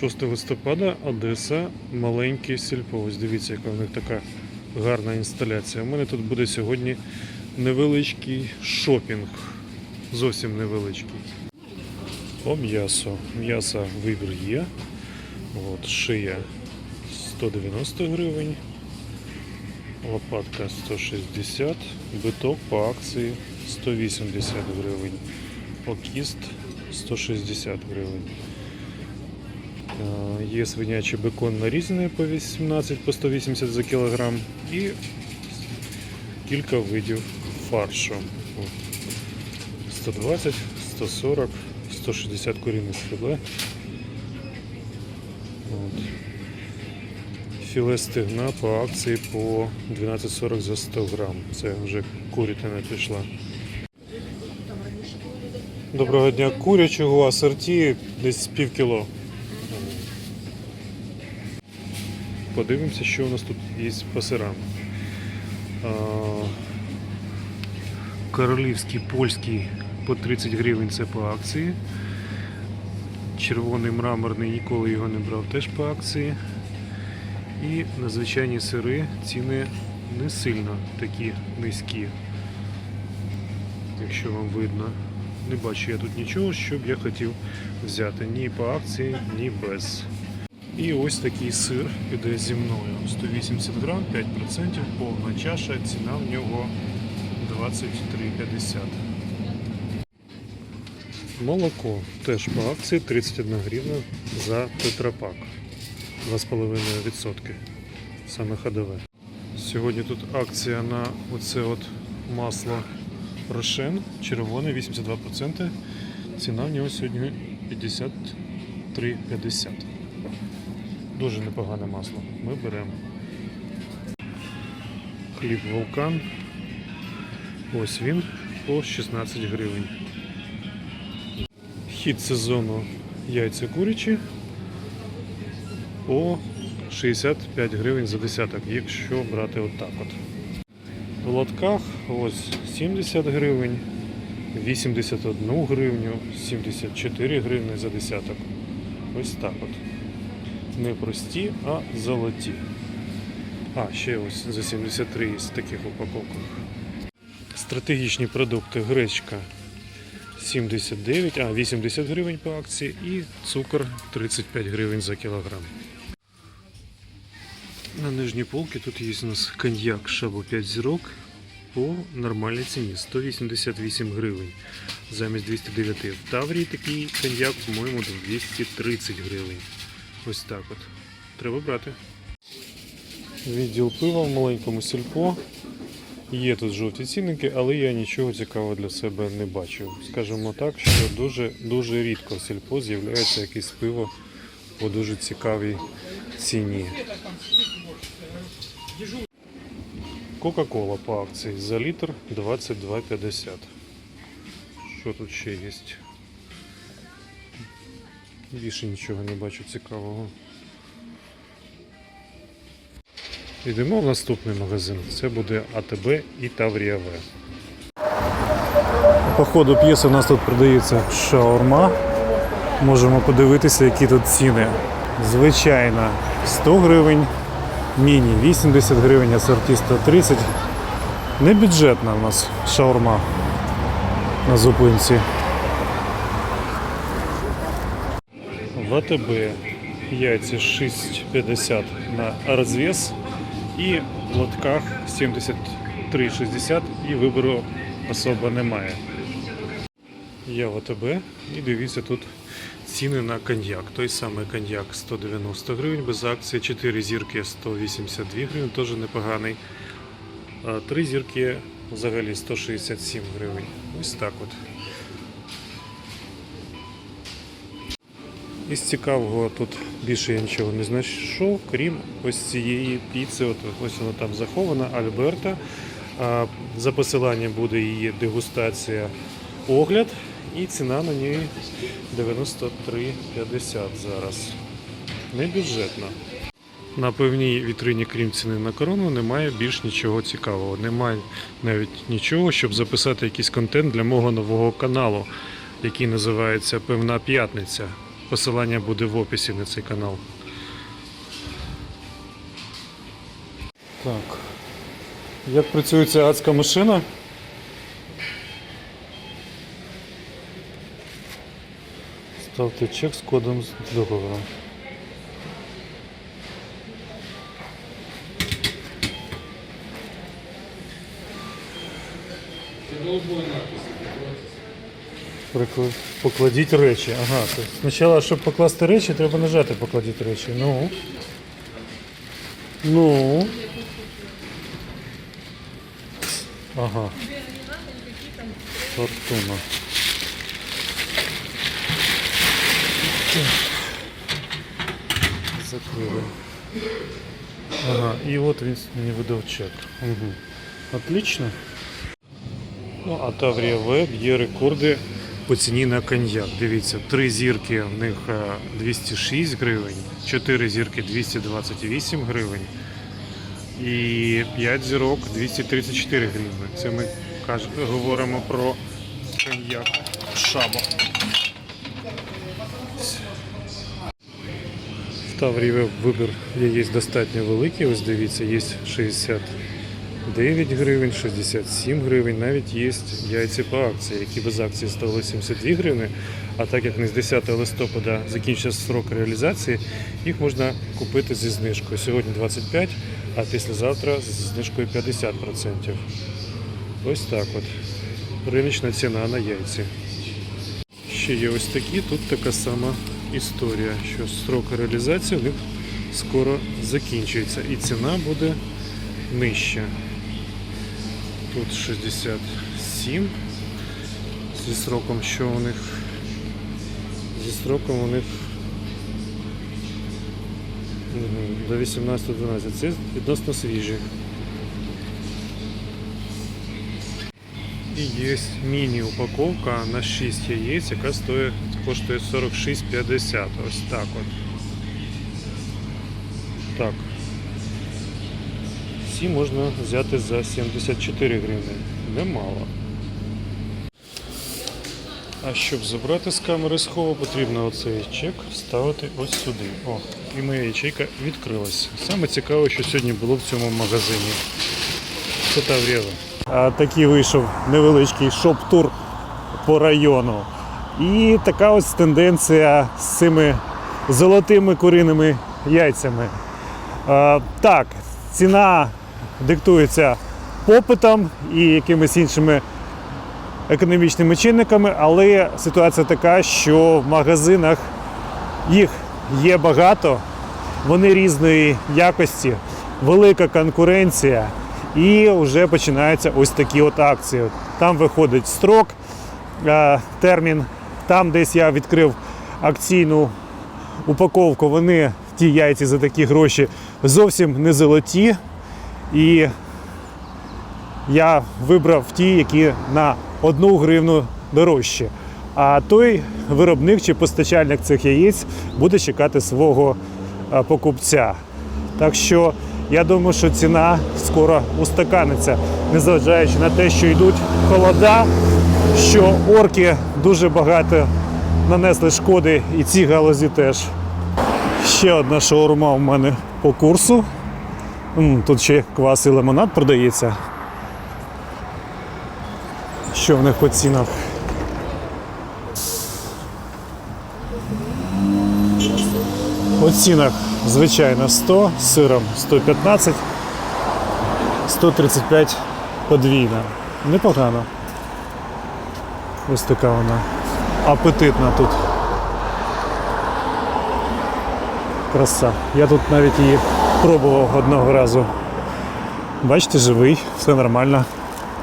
6 листопада, Одеса, маленький сільпо. Дивіться, яка в них така гарна інсталяція. У мене тут буде сьогодні невеличкий шопінг. Зовсім невеличкий. По м'ясо. М'яса вибір є. От, шия 190 гривень. Лопатка 160, биток по акції 180 гривень, окіст 160 гривень. Е, Є свинячий бекон нарізаний по 18 по 180 за кілограм і кілька видів фаршу. 120, 140, 160 куріне філе. От. Філе стегна по акції по 12,40 за 100 грам. Це вже курятина пішла. Доброго дня. Курячого асорті десь пів кіло. Подивимося, що у нас тут є по сирам. Королівський польський по 30 гривень це по акції. Червоний мраморний ніколи його не брав, теж по акції. І на звичайні сири ціни не сильно такі низькі. Якщо вам видно. Не бачу я тут нічого, щоб я хотів взяти ні по акції, ні без. І ось такий сир піде зі мною. 180 грам, 5%, повна чаша, ціна в нього 23,50. Молоко теж по акції 31 гривна за тетрапак. 2,5%. Саме ходове. Сьогодні тут акція на оце от масло Рошен, червоне 82%. Ціна в нього сьогодні 53,50. Дуже непогане масло. Ми беремо. Хліб вулкан. Ось він по 16 гривень. Хід сезону яйця курячі по 65 гривень за десяток, якщо брати отак от. В лотках ось 70 гривень, 81 гривню, 74 гривні за десяток. Ось так от. Не прості, а золоті. А, ще ось за 73 є таких упаковках. Стратегічні продукти гречка 79, а 80 гривень по акції і цукор 35 гривень за кілограм. На нижній полці тут є у нас коньяк Шабо 5 зірок по нормальній ціні 188 гривень замість 209. В Таврії такий коньяк, по-моєму, 230 гривень. Ось так от. Треба брати. Відділ пива в маленькому сільпо. Є тут жовті цінники, але я нічого цікавого для себе не бачив. Скажімо так, що дуже, дуже рідко в сільпо з'являється якесь пиво по дуже цікавій ціні. Кока-кола по акції за літр 22,50. Що тут ще є? Більше нічого не бачу цікавого. Йдемо в наступний магазин. Це буде АТБ і Таврія В. По ходу п'єси у нас тут продається шаурма. Можемо подивитися, які тут ціни. Звичайна 100 гривень, міні 80 гривень, асорті 130. Не бюджетна у нас шаурма на зупинці. В АТБ яйця 6,50 на розвес і в лотках 73,60 і вибору особо немає. Я в АТБ і дивіться тут ціни на коньяк. Той самий коньяк 190 гривень без акції, 4 зірки 182 гривень, теж непоганий. А 3 зірки взагалі 167 гривень. Ось так от. Із цікавого тут більше я нічого не знайшов, крім ось цієї піци. От, ось вона там захована, Альберта. За посиланням буде її дегустація огляд. І ціна на неї 93,50 зараз. Не бюджетна. На певній вітрині, крім ціни на корону, немає більш нічого цікавого. Немає навіть нічого, щоб записати якийсь контент для мого нового каналу, який називається Певна п'ятниця. Посилання буде в описі на цей канал. Так. Як працює ця адська машина? Ставте чек з кодом з договором. Прикла- Покладіть речі. Ага, спочатку, щоб покласти речі, треба нажати покладіть речі. Ну. Ну. Ага. Фортуна. Закрили. Ага, і от він мені видав чек. Угу. Отлично. Ну, а Таврія Веб є рекорди по ціні на коньяк. Дивіться, три зірки в них е, 206 гривень, 4 зірки 228 гривень і 5 зірок 234 гривні. Це ми говоримо про коньяк Шаба. В вибір є достатньо великий. Ось дивіться, є 69 гривень, 67 гривень, навіть є яйці по акції, які без акції стали 72 гривні. А так як не з 10 листопада закінчився срок реалізації, їх можна купити зі знижкою. Сьогодні 25, а післязавтра з знижкою 50%. Ось так от. Риночна ціна на яйці. Ще є ось такі, тут така сама історія, що срок реалізації у них скоро закінчується і ціна буде нижча. Тут 67 зі сроком, що у них зі сроком у них мгм, до 18-12. Це відносно свіжі. І є міні-упаковка на 6 яєць, яка стоїть, коштує 46,50. Ось так от. Так. Всі можна взяти за 74 гривні. Немало. А щоб забрати з камери схову, потрібно оцей чек вставити ось сюди. О, і моя ячейка відкрилась. Саме цікаве, що сьогодні було в цьому магазині. Це Таврєва. А, такий вийшов невеличкий шоп-тур по району. І така ось тенденція з цими золотими куриними яйцями. А, так, ціна диктується попитом і якимись іншими економічними чинниками, але ситуація така, що в магазинах їх є багато, вони різної якості, велика конкуренція, і вже починаються ось такі от акції. Там виходить строк, е, термін. Там десь я відкрив акційну упаковку. Вони ті яйці за такі гроші зовсім не золоті. І я вибрав ті, які на одну гривну дорожчі. А той виробник чи постачальник цих яєць буде чекати свого е, покупця. Так що я думаю, що ціна скоро устаканиться, незважаючи на те, що йдуть холода, що орки дуже багато нанесли шкоди і ці галузі теж. Ще одна шаурма у мене по курсу. Тут ще квас і лимонад продається. Що в них по цінах? По цінах, звичайно, 100, з сиром 115, 135 подвійна. Непогано. Ось така вона. Апетитна тут. Краса. Я тут навіть її пробував одного разу. Бачите, живий, все нормально.